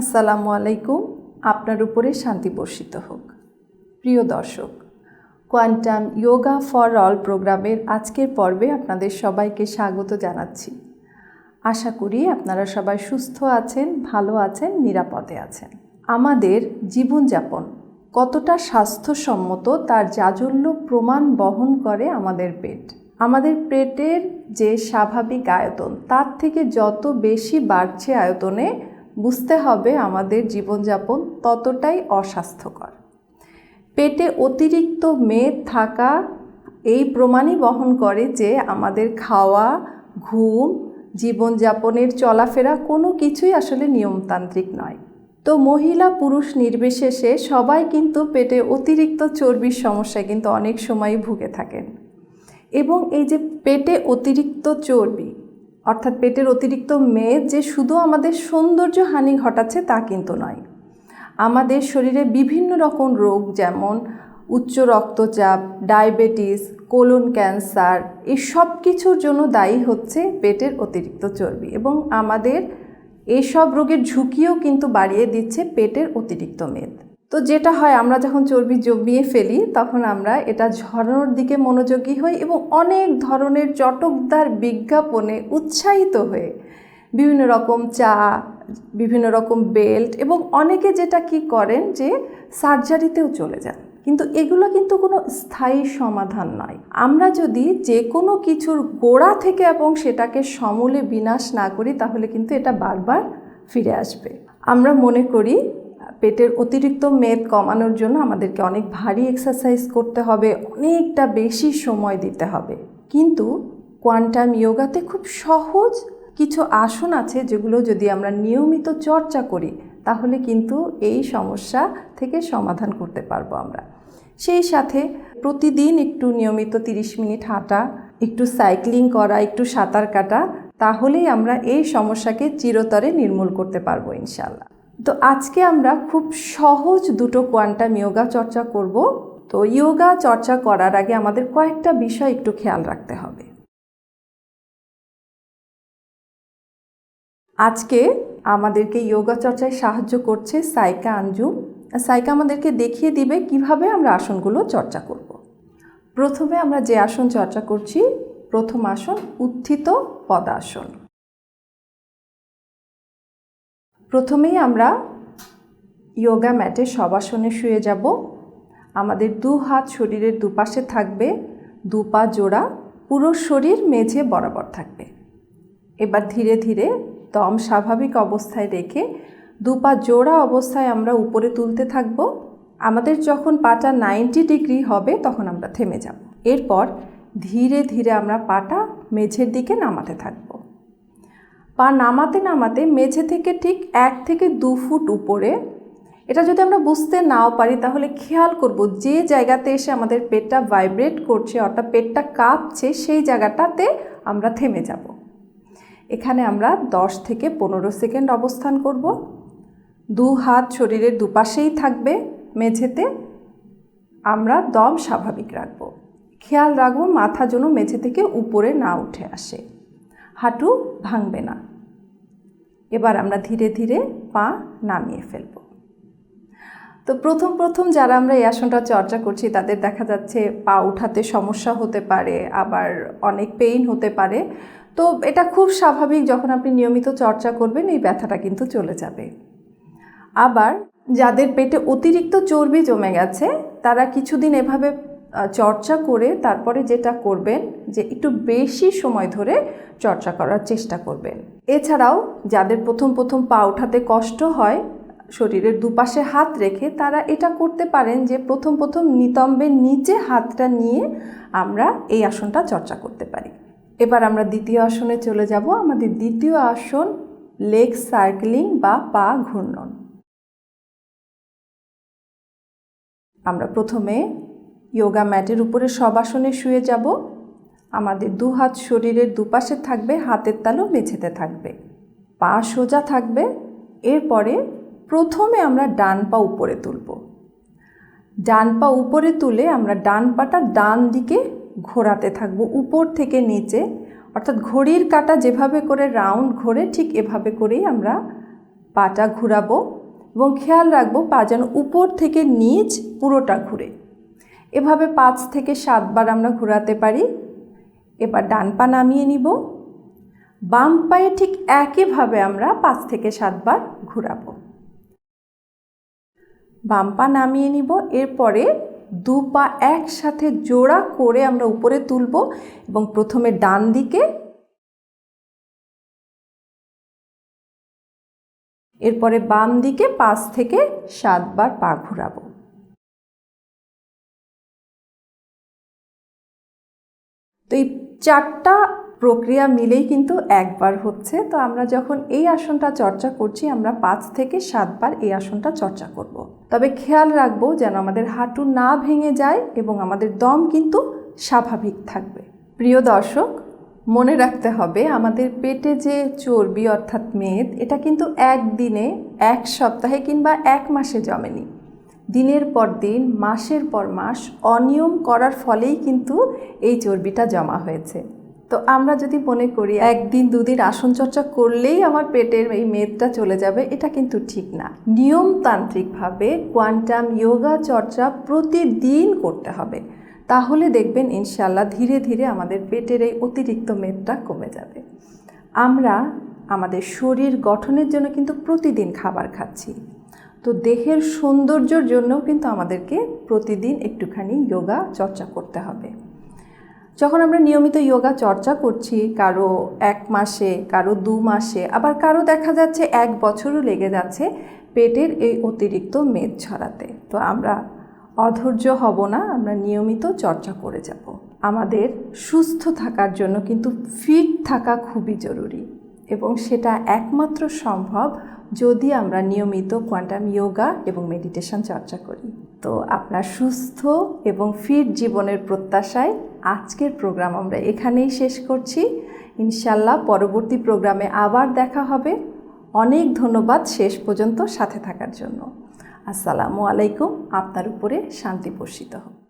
আসসালামু আলাইকুম, আপনার উপরে শান্তি বর্ষিত হোক। প্রিয় দর্শক, কোয়ান্টাম যোগা ফর অল প্রোগ্রামের আজকের পর্বে আপনাদের সবাইকে স্বাগত জানাচ্ছি। আশা করি আপনারা সবাই সুস্থ আছেন, ভালো আছেন, নিরাপদে আছেন। আমাদের জীবনযাপন কতটা স্বাস্থ্যসম্মত তার জাজল্য প্রমাণ বহন করে আমাদের পেট। আমাদের পেটের যে স্বাভাবিক আয়তন, তার থেকে যত বেশি বাড়ছে আয়তনে বুঝতে হবে আমাদের জীবনযাপন ততটাই অস্বাস্থ্যকর। পেটে অতিরিক্ত মেদ থাকা এই প্রমাণই বহন করে যে আমাদের খাওয়া, ঘুম, জীবনযাপনের চলাফেরা কোনো কিছুই আসলে নিয়মতান্ত্রিক নয়। তো মহিলা পুরুষ নির্বিশেষে সবাই কিন্তু পেটে অতিরিক্ত চর্বির সমস্যায় কিন্তু অনেক সময়ই ভুগে থাকেন। এবং এই যে পেটে অতিরিক্ত চর্বি অর্থাৎ পেটের অতিরিক্ত মেদ যে শুধু আমাদের সৌন্দর্য হানি ঘটাচ্ছে তা কিন্তু নয়। আমাদের শরীরে বিভিন্ন রকম রোগ যেমন উচ্চ রক্তচাপ, ডায়াবেটিস, কোলন ক্যান্সার, এই সব কিছুর জন্য দায়ী হচ্ছে পেটের অতিরিক্ত চর্বি এবং আমাদের এইসব রোগের ঝুঁকিও কিন্তু বাড়িয়ে দিচ্ছে পেটের অতিরিক্ত মেদ। তো যেটা হয়, আমরা যখন চর্বি জমিয়ে ফেলি, তখন আমরা এটা ঝরানোর দিকে মনোযোগী হই এবং অনেক ধরনের চটকদার বিজ্ঞাপনে উৎসাহিত হয়ে বিভিন্ন রকম চা, বিভিন্ন রকম বেল্ট এবং অনেকে যেটা কি করেন যে, সার্জারিতেও চলে যান। কিন্তু এগুলো কিন্তু কোনো স্থায়ী সমাধান নয়। আমরা যদি যে কোনো কিছুর গোড়া থেকে এবং সেটাকে সমূলে বিনাশ না করি, তাহলে কিন্তু এটা বারবার ফিরে আসবে। আমরা মনে করি পেটের অতিরিক্ত মেদ কমানোর জন্য আমাদেরকে অনেক ভারী এক্সারসাইজ করতে হবে, অনেকটা বেশি সময় দিতে হবে। কিন্তু কোয়ান্টাম ইয়োগাতে খুব সহজ কিছু আসন আছে যেগুলো যদি আমরা নিয়মিত চর্চা করি, তাহলে কিন্তু এই সমস্যা থেকে সমাধান করতে পারব আমরা। সেই সাথে প্রতিদিন একটু নিয়মিত 30 মিনিট হাঁটা, একটু সাইক্লিং করা, একটু সাঁতার কাটা, তাহলেই আমরা এই সমস্যাকে চিরতরে নির্মূল করতে পারব ইনশাল্লাহ তো আজকে আমরা খুব সহজ দুটো কোয়ান্টাম যোগা চর্চা করব। তো যোগা চর্চা করার আগে আমাদের কয়েকটা বিষয় একটু খেয়াল রাখতে হবে। আজকে আমাদেরকে ইয়োগা চর্চায় সাহায্য করছে সাইকা আঞ্জুম সাইকা আমাদেরকে দেখিয়ে দিবে কীভাবে আমরা আসনগুলো চর্চা করব। প্রথমে আমরা যে আসন চর্চা করছি, প্রথম আসন উত্থিত পদাসন। প্রথমেই আমরা যোগা ম্যাটে সবাসনে শুয়ে যাব। আমাদের দু হাত শরীরের দুপাশে থাকবে, দু পা জোড়া, পুরো শরীর মেঝে বরাবর থাকবে। এবার ধীরে ধীরে দম স্বাভাবিক অবস্থায় রেখে দু পা জোড়া অবস্থায় আমরা উপরে তুলতে থাকব। আমাদের যখন পাটা নাইনটি ডিগ্রি হবে তখন আমরা থেমে যাব। এরপর ধীরে ধীরে আমরা পাটা মেঝের দিকে নামাতে থাকব। পা নামাতে নামাতে মেঝে থেকে ঠিক এক থেকে দু ফুট উপরে, এটা যদি আমরা বুঝতে নাও পারি তাহলে খেয়াল করব যে জায়গাতে এসে আমাদের পেটটা ভাইব্রেট করছে, অর্থাৎ পেটটা কাঁপছে, সেই জায়গাটাতে আমরা থেমে যাব। এখানে আমরা 10 থেকে পনেরো সেকেন্ড অবস্থান করব। দু হাত শরীরের দুপাশেই থাকবে মেঝেতে। আমরা দম স্বাভাবিক রাখব। খেয়াল রাখব মাথা যেন মেঝে থেকে উপরে না উঠে আসে। হাঁটু ভাঙবে না। এবার আমরা ধীরে ধীরে পা নামিয়ে ফেলব। তো প্রথম প্রথম যারা আমরা এই আসনটা চর্চা করছি, তাদের দেখা যাচ্ছে পা উঠাতে সমস্যা হতে পারে, আবার অনেক পেইন হতে পারে। তো এটা খুব স্বাভাবিক যখন আপনি নিয়মিত চর্চা করবেন, এই ব্যথাটা কিন্তু চলে যাবে। আবার যাদের পেটে অতিরিক্ত চর্বি জমে গেছে, তারা কিছুদিন এভাবে চর্চা করে তারপরে যেটা করবেন, যে একটু বেশি সময় ধরে চর্চা করার চেষ্টা করবেন। এছাড়াও যাদের প্রথম প্রথম পা ওঠাতে কষ্ট হয়, শরীরের দুপাশে হাত রেখে তারা এটা করতে পারেন যে প্রথম প্রথম নিতম্বের নিচে হাতটা নিয়ে আমরা এই আসনটা চর্চা করতে পারি। এবার আমরা দ্বিতীয় আসনে চলে যাব, আমাদের দ্বিতীয় আসন লেগ সার্কেলিং বা পা ঘূর্ণন। আমরা প্রথমে যোগা ম্যাটের উপরে সবাসনে শুয়ে যাব। আমাদের দু হাত শরীরের দুপাশে থাকবে, হাতের তালু মেঝেতে থাকবে। পা সোজা থাকবে। এরপরে প্রথমে আমরা ডান পা উপরে তুলব। ডান পা উপরে তুলে আমরা ডান পাটা ডান দিকে ঘোরাতে থাকব, উপর থেকে নিচে। অর্থাৎ ঘড়ির কাটা যেভাবে করে রাউন্ড ঘোরে, ঠিক এভাবে করেই আমরা পাটা ঘুরাবো। এবং খেয়াল রাখব, পা যেন উপর থেকে নিচ পুরোটা ঘুরে। এভাবে পাঁচ থেকে সাতবার আমরা ঘোরাতে পারি। এবার ডান পা নামিয়ে নিব। বাম পায়ে ঠিক একইভাবে আমরা পাঁচ থেকে সাতবার ঘোরাবো। বাম পা নামিয়ে নিব। এরপরে দু পা একসাথে জোড়া করে আমরা উপরে তুলব এবং প্রথমে ডান দিকে এরপরে বাম দিকে পাঁচ থেকে সাতবার পা ঘোরাবো। তো এই চারটা প্রক্রিয়া মিলেই কিন্তু একবার হচ্ছে। তো আমরা যখন এই আসনটা চর্চা করছি, আমরা পাঁচ থেকে সাতবার এই আসনটা চর্চা করব। তবে খেয়াল রাখব যেন আমাদের হাঁটু না ভেঙে যায় এবং আমাদের দম কিন্তু স্বাভাবিক থাকবে। প্রিয় দর্শক, মনে রাখতে হবে, আমাদের পেটে যে চর্বি অর্থাৎ মেদ, এটা কিন্তু একদিনে, এক সপ্তাহে কিংবা এক মাসে জমেনি। দিনের পর দিন, মাসের পর মাস অনিয়ম করার ফলেই কিন্তু এই চর্বিটা জমা হয়েছে। তো আমরা যদি মনে করি, একদিন দুদিন আসন চর্চা করলেই আমার পেটের এই মেদটা চলে যাবে, এটা কিন্তু ঠিক না। নিয়মতান্ত্রিকভাবে কোয়ান্টাম যোগা চর্চা প্রতিদিন করতে হবে। তাহলে দেখবেন ইনশাল্লাহ ধীরে ধীরে আমাদের পেটের এই অতিরিক্ত মেদটা কমে যাবে। আমরা আমাদের শরীর গঠনের জন্য কিন্তু প্রতিদিন খাবার খাচ্ছি। তো দেহের সৌন্দর্যর জন্যও কিন্তু আমাদেরকে প্রতিদিন একটুখানি যোগা চর্চা করতে হবে। যখন আমরা নিয়মিত যোগা চর্চা করছি, কারও এক মাসে, কারও দু মাসে, আবার কারও দেখা যাচ্ছে এক বছরও লেগে যাচ্ছে পেটের এই অতিরিক্ত মেদ ছড়াতে। তো আমরা অধৈর্য হব না, আমরা নিয়মিত চর্চা করে যাব। আমাদের সুস্থ থাকার জন্য কিন্তু ফিট থাকা খুবই জরুরি এবং সেটা একমাত্র সম্ভব যদি আমরা নিয়মিত কোয়ান্টাম যোগা এবং মেডিটেশন চর্চা করি। তো আপনার সুস্থ এবং ফিট জীবনের প্রত্যাশায় আজকের প্রোগ্রাম আমরা এখানেই শেষ করছি। ইনশাল্লাহ পরবর্তী প্রোগ্রামে আবার দেখা হবে। অনেক ধন্যবাদ শেষ পর্যন্ত সাথে থাকার জন্য। আসসালামু আলাইকুম। আপনার উপরে শান্তি বর্ষিত হোক।